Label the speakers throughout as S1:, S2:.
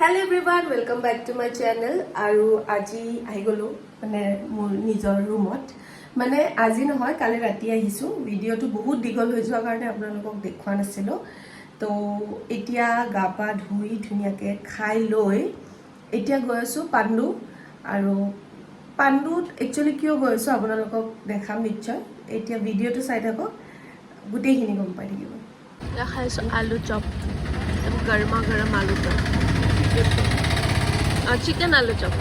S1: Hello' everyone welcome back to my channel আৰু আজি আহি গ'লোঁ মানে মোৰ নিজৰ ৰুমত মানে আজি নহয় কালি ৰাতি আহিছোঁ ভিডিঅ'টো বহুত দীঘল হৈ যোৱাৰ কাৰণে আপোনালোকক দেখুওৱা নাছিলোঁ তো এতিয়া গা পা ধুই ধুনীয়াকৈ খাই লৈ এতিয়া গৈ আছোঁ পাণ্ডু আৰু পাণ্ডুত একচুৱেলি কিয় গৈ আছোঁ আপোনালোকক দেখাম নিশ্চয় এতিয়া ভিডিঅ'টো চাই থাকক গোটেইখিনি গম পাই থাকিব খাইছোঁ আলু চপ গৰমা গৰম আলু চপ চিকেন আলু চপ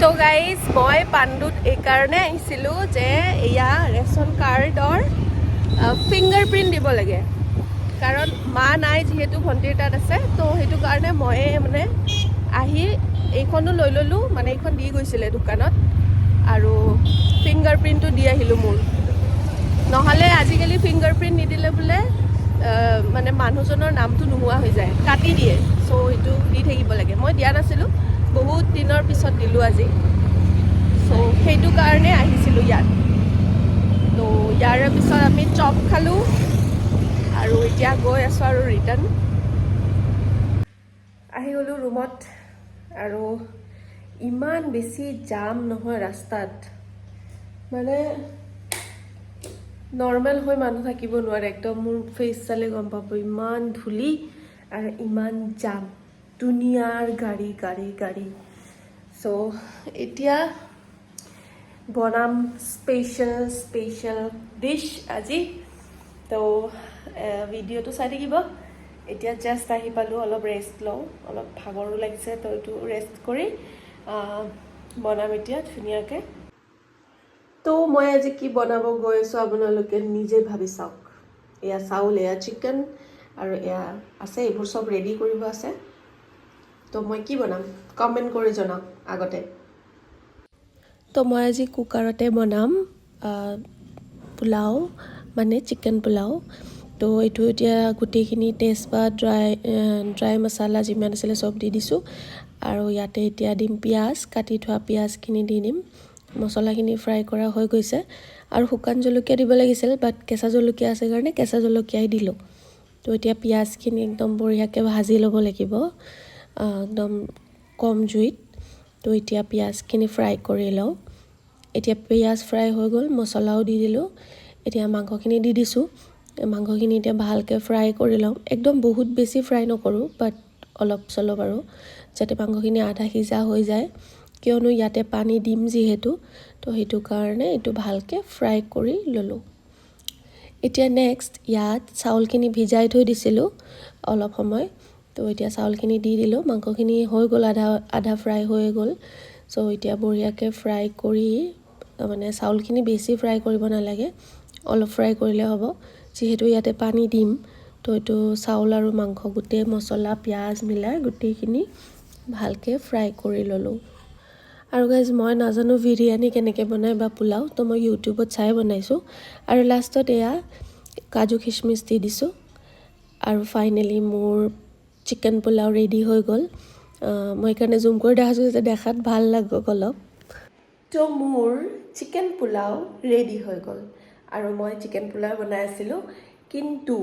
S1: তো গাইজ মই পাণ্ডুত এইকাৰণে আহিছিলোঁ যে এয়া ৰেচন কাৰ্ডৰ ফিংগাৰ প্ৰিণ্ট দিব লাগে। কাৰণ মা নাই যিহেতু ভণ্টিৰ তাত আছে তো সেইটো কাৰণে ময়ে মানে আহি এইখনো লৈ ল'লোঁ মানে এইখন দি গৈছিলে দোকানত আৰু ফিংগাৰ প্ৰিণ্টটো দি আহিলোঁ মোৰ। নহ'লে আজিকালি ফিংগাৰ প্ৰিণ্ট নিদিলে বোলে মানে মানুহজনৰ নামটো নোহোৱা হৈ যায় কাটি দিয়ে। চ' সেইটো দি থাকিব লাগে। মই দিয়া নাছিলোঁ বহুত দিনৰ পিছত দিলোঁ আজি। চ' সেইটো কাৰণে আহিছিলোঁ ইয়াত। তো ইয়াৰে পিছত আমি চপ খালোঁ। আৰু এতিয়া গৈ আছোঁ আৰু ৰিটাৰ্ণ আহি গ'লোঁ ৰুমত আৰু ইমান বেছি জাম নহয় ৰাস্তাত। মানে নৰ্মেল হৈ মানুহ থাকিব নোৱাৰে। একদম মোৰ ফেচ চালে গম পাব ইমান ধূলি আৰু ইমান জাম দুনিয়াৰ গাড়ী গাড়ী গাড়ী। চ' এতিয়া বনাম স্পেচিয়েল স্পেচিয়েল ডিছ আজি। তো ভিডিঅ'টো চাই থাকিব। এতিয়া জাষ্ট আহি পালোঁ, অলপ ৰেষ্ট লওঁ। অলপ ভাগৰো লাগিছে, তো এইটো ৰেষ্ট কৰি বনাম এতিয়া ধুনীয়াকৈ। তো, মই আজি কি বনাব গৈ আছোঁ আপোনালোকে নিজে ভাবি চাওক। এয়া চাউল, এয়া চিকেন আৰু এয়া আছে, এইবোৰ চব ৰেডি কৰিব আছে। তো, মই কি বনাম? কমেণ্ট কৰি জনাওক আগতে। তো মই আজি কুকাৰতে বনাম পোলাও মানে চিকেন পোলাও। তো এইটো এতিয়া গোটেইখিনি তেজপাত ড্ৰাই ড্ৰাই মছলা যিমান আছিলে চব দি দিছোঁ। আৰু ইয়াতে এতিয়া দিম পিঁয়াজ কাটি থোৱা পিঁয়াজখিনি দি দিম। মছলাখিনি ফ্ৰাই কৰা হৈ গৈছে। আৰু শুকান জলকীয়া দিব লাগিছিল বাট কেঁচা জলকীয়া আছে কাৰণে কেঁচা জলকীয়াই দিলোঁ। তো এতিয়া পিঁয়াজখিনি একদম বঢ়িয়াকৈ ভাজি ল'ব লাগিব একদম কম জুইত। তো এতিয়া পিঁয়াজখিনি ফ্ৰাই কৰি লওঁ। এতিয়া পিঁয়াজ ফ্ৰাই হৈ গ'ল মছলাও দি দিলোঁ। এতিয়া মাংসখিনি দি দিছোঁ। মাংসখিনি এতিয়া ভালকৈ ফ্ৰাই কৰি লওঁ। একদম বহুত বেছি ফ্ৰাই নকৰোঁ বাট অলপ চলপ আৰু যাতে মাংসখিনি আধা সিজা হৈ যায়। কিয়নো ইয়াতে পানী দিম যিহেতু তো সেইটো কাৰণে এইটো ভালকৈ ফ্ৰাই কৰি ল'লোঁ। এতিয়া নেক্সট ইয়াত চাউলখিনি ভিজাই থৈ দিছিলোঁ অলপ সময়। তো এতিয়া চাউলখিনি দি দিলোঁ। মাংসখিনি হৈ গ'ল, আধা আধা ফ্ৰাই হৈ গ'ল। চ' এতিয়া বঢ়িয়াকৈ ফ্ৰাই কৰি মানে চাউলখিনি বেছি ফ্ৰাই কৰিব নালাগে। অলপ ফ্ৰাই কৰিলে হ'ব। যিহেতু ইয়াতে পানী দিম, তো এইটো চাউল আৰু মাংস, গোটেই মছলা, পিঁয়াজ মিলাই গোটেইখিনি ভালকৈ ফ্ৰাই কৰি ল'লোঁ। আৰু গাইজ মই নাজানো বিৰিয়ানী কেনেকৈ বনায় বা পোলাও, তো মই ইউটিউবত চাই বনাইছোঁ। আৰু লাষ্টত এয়া কাজু খিচমিচ দি দিছোঁ। আৰু ফাইনেলি মোৰ চিকেন পোলাও ৰেডি হৈ গ'ল। মই সেইকাৰণে জুম কৰি দেখাইছোঁ যাতে দেখাত ভাল লাগক অলপ। তো মোৰ চিকেন পোলাও ৰেডি হৈ গ'ল। আৰু মই চিকেন পোলাও বনাই আছিলোঁ। কিন্তু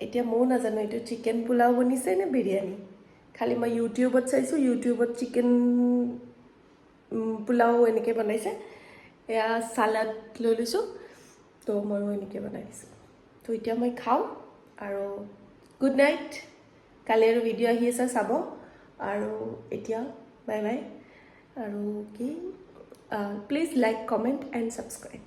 S1: এতিয়া ময়ো নাজানো এইটো চিকেন পোলাও বনিছে নে বিৰিয়ানী। খালি মই ইউটিউবত চাইছোঁ ইউটিউবত চিকেন পোলাও এনেকৈ বনাইছে। এয়া চালাড লৈ লৈছোঁ। তো ময়ো এনেকৈ বনাই দিছোঁ। তো এতিয়া মই খাওঁ আৰু গুড নাইট কালি আৰু ভিডিঅ' আহি আছে চাব। আৰু এতিয়া বাই বাই আৰু কি? Please like comment and subscribe